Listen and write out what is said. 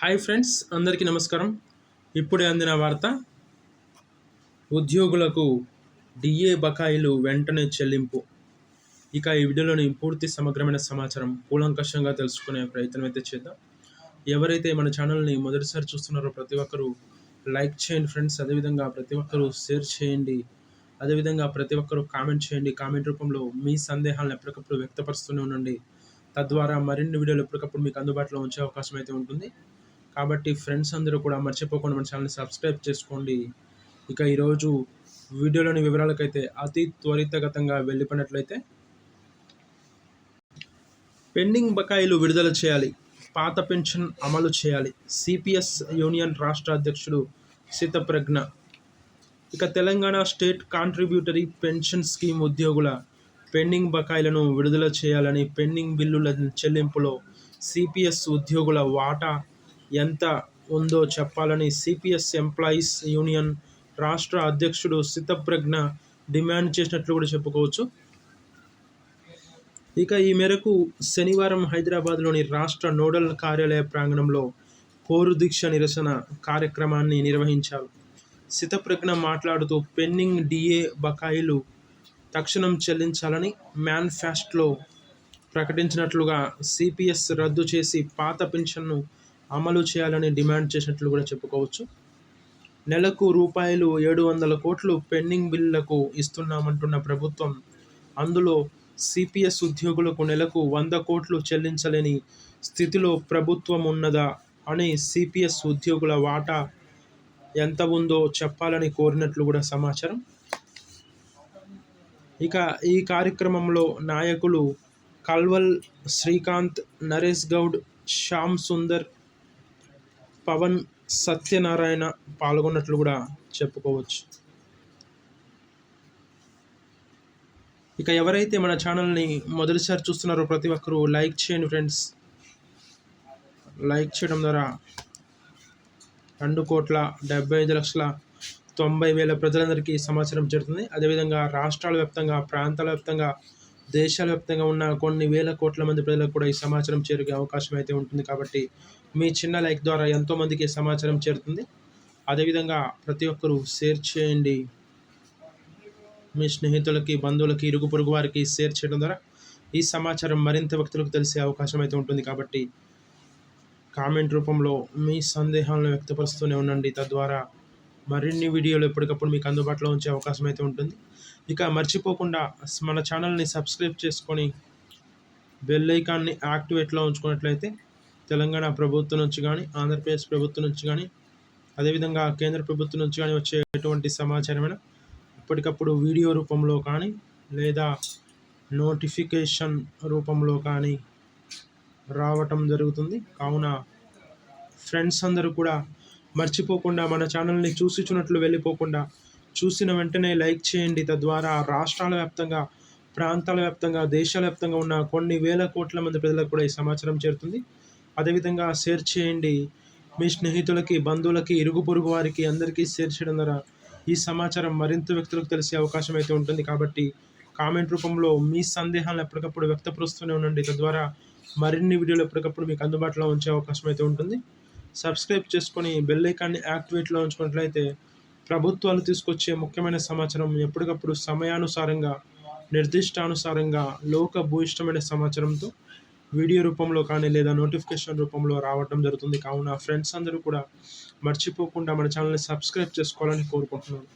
Hi friends అందరికీ నమస్కారం. ఇప్పుడే అందిన వార్త ఉద్యోగులకు డిఏ బకాయిలు వెంటనే చెల్లింపు. ఇక ఈ వీడియోలోని పూర్తి సమగ్రమైన సమాచారం కూలంకషంగా తెలుసుకునే ప్రయత్నం అయితే చేద్దాం. ఎవరైతే మన ఛానల్ని మొదటిసారి చూస్తున్నారో ప్రతి ఒక్కరూ లైక్ చేయండి ఫ్రెండ్స్. అదేవిధంగా ప్రతి ఒక్కరూ షేర్ చేయండి. అదేవిధంగా ప్రతి ఒక్కరూ కామెంట్ చేయండి. కామెంట్ రూపంలో మీ సందేహాలను ఎప్పటికప్పుడు వ్యక్తపరుస్తూనే ఉండండి. తద్వారా మరిన్ని వీడియోలు ఎప్పటికప్పుడు మీకు అందుబాటులో ఉంచే అవకాశం అయితే ఉంటుంది. కాబట్టి ఫ్రెండ్స్ అందరూ కూడా మర్చిపోకుండా మన ఛానల్ని సబ్స్క్రైబ్ చేసుకోండి. ఇక ఈరోజు వీడియోలోని వివరాలకైతే అతి త్వరితగతంగా వెళ్ళిపోయినట్లయితే పెండింగ్ బకాయిలు విడుదల చేయాలి. పాత పెన్షన్ అమలు చేయాలి. సిపిఎస్ యూనియన్ రాష్ట్ర అధ్యక్షుడు సితప్రజ్ఞ. ఇక Telangana state contributory pension scheme ఉద్యోగుల పెండింగ్ బకాయిలను విడుదల చేయాలని పెండింగ్ బిల్లుల చెల్లింపులో సిపిఎస్ ఉద్యోగుల వాటా ఎంత ఉందో చెప్పాలని సిపిఎస్ ఎంప్లాయీస్ యూనియన్ రాష్ట్ర అధ్యక్షుడు సితప్రజ్ఞ డిమాండ్ చేసినట్లు కూడా చెప్పుకోవచ్చు. ఇక ఈ మేరకు శనివారం హైదరాబాద్లోని రాష్ట్ర నోడల్ కార్యాలయ ప్రాంగణంలో కోరు దీక్ష నిరసన కార్యక్రమాన్ని నిర్వహించారు. సితప్రజ్ఞ మాట్లాడుతూ పెండింగ్ డిఏ బకాయిలు తక్షణం చెల్లించాలని మ్యాన్ఫాస్ట్లో ప్రకటించినట్లుగా సిపిఎస్ రద్దు చేసి పాత పెన్షన్ను అమలు చేయాలని డిమాండ్ చేసినట్లు కూడా చెప్పుకోవచ్చు. నెలకు రూపాయలు ఏడు వందల కోట్లు పెండింగ్ బిల్లులకు ఇస్తున్నామంటున్న ప్రభుత్వం. అందులో సిపిఎస్ ఉద్యోగులకు నెలకు వంద కోట్లు చెల్లించలేని స్థితిలో ప్రభుత్వం ఉన్నదా అని సిపిఎస్ ఉద్యోగుల వాటా ఎంత ఉందో చెప్పాలని కోరినట్లు కూడా సమాచారం. ఇక ఈ కార్యక్రమంలో నాయకులు కల్వల్ శ్రీకాంత్ నరేష్ గౌడ్ శ్యామ్ సుందర్ పవన్ సత్యనారాయణ పాల్గొన్నట్లు కూడా చెప్పుకోవచ్చు. ఇక ఎవరైతే మన ఛానల్ని మొదటిసారి చూస్తున్నారో ప్రతి ఒక్కరూ లైక్ చేయండి ఫ్రెండ్స్. లైక్ చేయడం ద్వారా రెండు కోట్ల డెబ్బై ఐదు లక్షల తొంభై వేల ప్రజలందరికీ సమాచారం చేరుతుంది. అదేవిధంగా రాష్ట్రాల వ్యాప్తంగా ప్రాంతాల వ్యాప్తంగా దేశాల వ్యాప్తంగా ఉన్న కొన్ని వేల కోట్ల మంది ప్రజలకు కూడా ఈ సమాచారం చేరుకే అవకాశం అయితే ఉంటుంది కాబట్టి మీ చిన్న లైక్ ద్వారా ఎంతోమందికి సమాచారం చేరుతుంది. అదేవిధంగా ప్రతి ఒక్కరూ షేర్ చేయండి. మీ స్నేహితులకి బంధువులకి ఇరుగు పొరుగు వారికి షేర్ చేయడం ద్వారా ఈ సమాచారం మరింత వ్యక్తులకు తెలిసే అవకాశం అయితే ఉంటుంది కాబట్టి కామెంట్ రూపంలో మీ సందేహాలను వ్యక్తపరుస్తూనే ఉండండి. తద్వారా మరిన్ని వీడియోలు ఎప్పటికప్పుడు మీకు అందుబాటులో ఉంచే అవకాశం అయితే ఉంటుంది. ఇక మర్చిపోకుండా మన ఛానల్ని సబ్స్క్రైబ్ చేసుకొని బెల్ ఐకాన్ని యాక్టివేట్లో ఉంచుకున్నట్లయితే తెలంగాణ ప్రభుత్వం నుంచి కానీ ఆంధ్రప్రదేశ్ ప్రభుత్వం నుంచి కానీ అదేవిధంగా కేంద్ర ప్రభుత్వం నుంచి కానీ వచ్చే ఎటువంటి సమాచారమైన ఎప్పటికప్పుడు వీడియో రూపంలో కానీ లేదా నోటిఫికేషన్ రూపంలో కానీ రావటం జరుగుతుంది. కావున ఫ్రెండ్స్ అందరూ కూడా మర్చిపోకుండా మన ఛానల్ని చూసిచున్నట్లు వెళ్ళిపోకుండా చూసిన వెంటనే లైక్ చేయండి. తద్వారా రాష్ట్రాల వ్యాప్తంగా ప్రాంతాల వ్యాప్తంగా దేశాల వ్యాప్తంగా ఉన్న కొన్ని వేల కోట్ల మంది ప్రజలకు కూడా ఈ సమాచారం చేరుతుంది. అదేవిధంగా షేర్ చేయండి. మీ స్నేహితులకి బంధువులకి ఇరుగు పొరుగు వారికి అందరికీ షేర్ చేయడం ద్వారా ఈ సమాచారం మరింత వ్యక్తులకు తెలిసే అవకాశం అయితే ఉంటుంది. కాబట్టి కామెంట్ రూపంలో మీ సందేహాలను ఎప్పటికప్పుడు వ్యక్తపరుస్తూనే ఉండండి. తద్వారా మరిన్ని వీడియోలు ఎప్పటికప్పుడు మీకు అందుబాటులో ఉంచే అవకాశం అయితే ఉంటుంది. సబ్స్క్రైబ్ చేసుకొని బెల్ ఐకాన్ని యాక్టివేట్లో ఉంచుకున్నట్లయితే ప్రభుత్వాలు తీసుకొచ్చే ముఖ్యమైన సమాచారం ఎప్పటికప్పుడు సమయానుసారంగా నిర్దిష్టానుసారంగా లోక భూయిష్టమైన సమాచారంతో వీడియో రూపంలో కానీ లేదా నోటిఫికేషన్ రూపంలో రావడం జరుగుతుంది. కావున ఫ్రెండ్స్ అందరూ కూడా మర్చిపోకుండా మన ఛానల్ని సబ్స్క్రైబ్ చేసుకోవాలని కోరుకుంటున్నాను.